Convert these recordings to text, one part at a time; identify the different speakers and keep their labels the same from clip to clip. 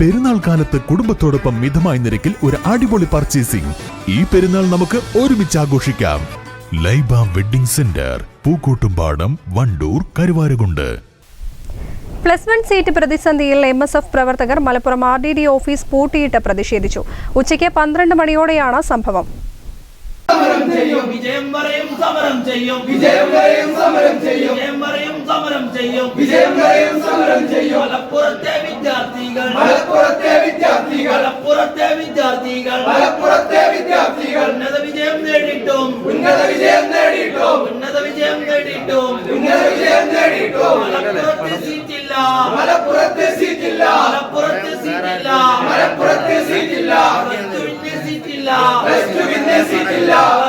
Speaker 1: പെരുന്നാൾ കാലത്ത് കുടുംബത്തോടൊപ്പം മിതമായ നിരക്കിൽ ഒരു അടിപൊളി പർച്ചേസിംഗ് ഈ പെരുന്നാൾ നമുക്ക് ഒരുമിച്ച് ആഘോഷിക്കാം. Laiba wedding centre Pookkottumpadam Wandoor Karuvarakundu.
Speaker 2: Plus one seat പ്രതിസന്ധിയിൽ എം എസ് എഫ് പ്രവർത്തകർ Malappuram R D D office പൂട്ടിയിട്ട് പ്രതിഷേധിച്ചു. ഉച്ചയ്ക്ക് പന്ത്രണ്ട് മണിയോടെയാണ് സംഭവം.
Speaker 3: ചെയ്യും. വിജയം വരെയും സമരം ചെയ്യും.
Speaker 4: വിജയം വരെയും സമരം ചെയ്യും.
Speaker 3: വിജയം വരെയും സമരം ചെയ്യും.
Speaker 4: വിജയം വരെയും സമരം ചെയ്യും.
Speaker 3: മലപ്പുറത്തെ വിദ്യാർത്ഥികൾ.
Speaker 4: മലപ്പുറത്തെ വിദ്യാർത്ഥികൾ.
Speaker 3: മലപ്പുറത്തെ വിദ്യാർത്ഥികൾ.
Speaker 4: മലപ്പുറത്തെ വിദ്യാർത്ഥികൾ.
Speaker 3: ഉന്നത വിജയം നേടിയിട്ടും.
Speaker 4: ഉന്നത വിജയം നേടിയിട്ടും.
Speaker 3: ഉന്നത വിജയം നേടിയിട്ടും.
Speaker 4: ഉന്നത വിജയം നേടിയിട്ടും.
Speaker 3: മലപ്പുറത്ത് സീറ്റില്ല.
Speaker 4: മലപ്പുറത്തെ സീറ്റില്ല.
Speaker 3: മലപ്പുറത്ത് സീറ്റില്ല.
Speaker 4: മലപ്പുറത്തെ സീറ്റില്ല.
Speaker 3: സീറ്റില്ല. സീറ്റില്ല.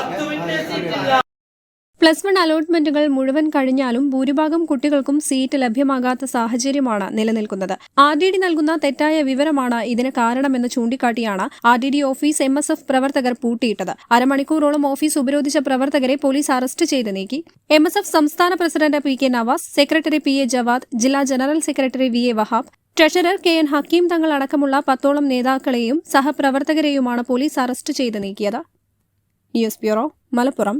Speaker 2: പ്ലസ് വൺ അലോട്ട്മെന്റുകൾ മുഴുവൻ കഴിഞ്ഞാലും ഭൂരിഭാഗം കുട്ടികൾക്കും സീറ്റ് ലഭ്യമാകാത്ത സാഹചര്യമാണ് നിലനിൽക്കുന്നത്. ആർ ഡി ഡി നൽകുന്ന തെറ്റായ വിവരമാണ് ഇതിന് കാരണമെന്ന് ചൂണ്ടിക്കാട്ടിയാണ് R D D office M S F പ്രവർത്തകർ പൂട്ടിയിട്ടത്. അരമണിക്കൂറോളം ഓഫീസ് ഉപരോധിച്ച പ്രവർത്തകരെ പോലീസ് അറസ്റ്റ് ചെയ്ത് നീക്കി. എം എസ് എഫ് സംസ്ഥാന president P K Navas secretary P A Javad ജില്ലാ general secretary V A Wahab treasurer K N Hakeem Thangal അടക്കമുള്ള പത്തോളം നേതാക്കളെയും സഹപ്രവർത്തകരെയുമാണ് പോലീസ് അറസ്റ്റ് ചെയ്ത് നീക്കിയത്. News bureau Malappuram.